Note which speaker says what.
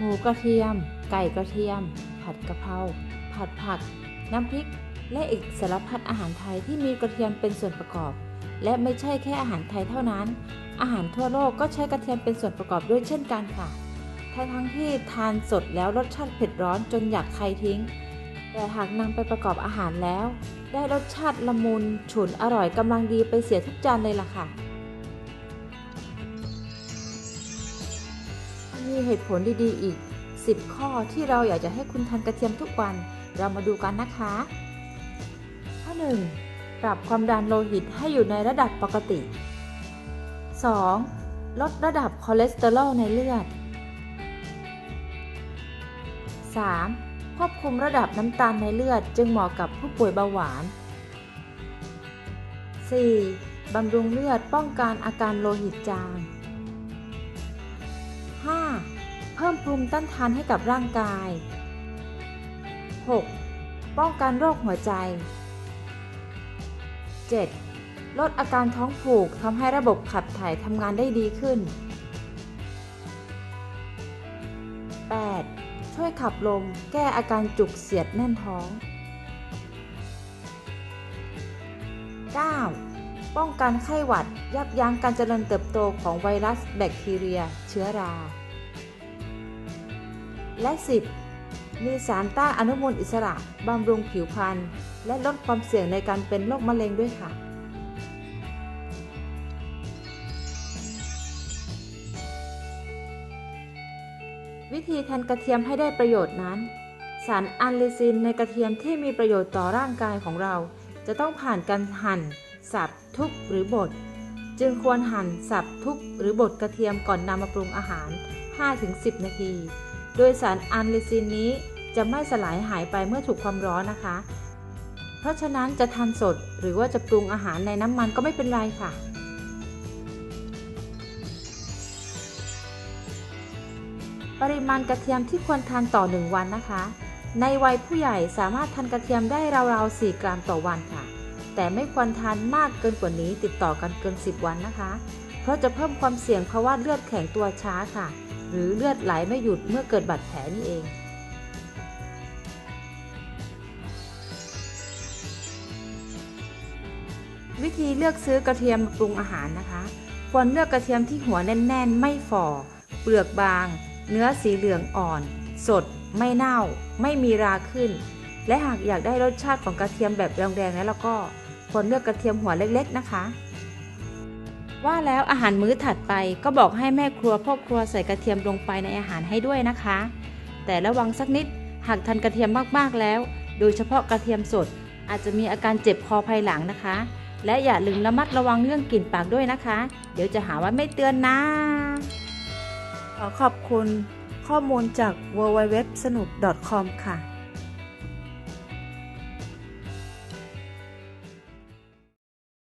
Speaker 1: หมูกระเทียม ไก่กระเทียม ผัดกะเพรา ผัดผัก น้ำพริก และอีกสารพัดอาหารไทยที่มีกระเทียมเป็นส่วนประกอบ และไม่ใช่แค่อาหารไทยเท่านั้น อาหารทั่วโลกก็ใช้กระเทียมเป็นส่วนประกอบด้วยเช่นกันค่ะทั้งทั้งๆที่ทานสดแล้วรสชาติเผ็ดร้อนจนอยากใครทิ้ง แต่หากนำไปประกอบอาหารแล้ว ได้รสชาติละมุนฉุนอร่อยกำลังดีไปเสียทุกจานเลยล่ะค่ะ มีเหตุผลดีๆ อีก 10 ข้อที่เราอยากจะให้คุณทานกระเทียมทุกวัน เรามาดูกันนะคะ ข้อ 1 ปรับความดันโลหิตให้อยู่ในระดับปกติ 2. ลดระดับคอเลสเตอรอลในเลือด 3. ควบคุมระดับน้ำตาลในเลือด จึงเหมาะกับผู้ป่วยเบาหวาน 4. บำรุงเลือดป้องกันอาการโลหิตจาง เพิ่มภูมิต้านทานให้กับร่างกาย 6. ป้องกันโรคหัวใจ 7. ลดอาการท้องผูกทำให้ระบบขับถ่ายทำงานได้ดีขึ้น 8. ช่วยขับลมแก้อาการจุกเสียดแน่นท้อง 9. ป้องกันไข้หวัดยับยั้งการเจริญเติบโตของไวรัสแบคทีเรีย เชื้อรา และ 10. มีสารต้านอนุมูลอิสระบำรุงผิวพรรณและลดความเสี่ยงในการเป็นโรคมะเร็งด้วยค่ะ วิธีทานกระเทียมให้ได้ประโยชน์นั้น สารอัลลิซินในกระเทียมที่มีประโยชน์ต่อร่างกายของเรา จะต้องผ่านการหั่น สับ ทุบหรือบดจึงควรหั่นสับทุบหรือบดกระเทียมก่อนนำมาปรุงอาหาร 5-10 นาที โดยสารอัลลิซินนี้จะไม่สลายหายไปเมื่อถูกความร้อนนะคะ เพราะฉะนั้นจะทานสดหรือว่าจะปรุงอาหารในน้ำมันก็ไม่เป็นไรค่ะ ปริมาณกระเทียมที่ควรทานต่อ 1 วันนะคะ ในวัยผู้ใหญ่สามารถทานกระเทียมได้ราวๆ 4 กรัมต่อวันค่ะ แต่ไม่ควรทานมากเกินกว่านี้ติดต่อกันเกิน 10 วันนะคะ เพราะจะเพิ่มความเสี่ยงภาวะเลือดแข็งตัวช้าค่ะ หรือเลือดไหลไม่หยุดเมื่อเกิดบาดแผลนี่เอง วิธีเลือกซื้อกระเทียมปรุงอาหารนะคะ ควรเลือกกระเทียมที่หัวแน่น ๆ ไม่ฝ่อ เปลือกบาง เนื้อสีเหลืองอ่อน สด ไม่เน่า ไม่มีราขึ้น และหากอยากได้รสชาติของกระเทียมแบบแรงๆแล้วแล้วก็ควรเลือกกระเทียมหัวเล็ก ๆ นะคะ ว่าแล้วอาหารมื้อถัดไปก็บอกให้แม่ครัวพ่อครัวใส่กระเทียมลงไปในอาหารให้ด้วยนะคะ แต่ระวังสักนิดหากทานกระเทียมมากๆแล้ว โดยเฉพาะกระเทียมสด อาจจะมีอาการเจ็บคอภายหลังนะคะ และอย่าลืมระมัดระวังเรื่องกลิ่นปากด้วยนะคะ เดี๋ยวจะหาว่าไม่เตือนนะ ขอขอบคุณข้อมูลจาก www สนุก .com ค่ะ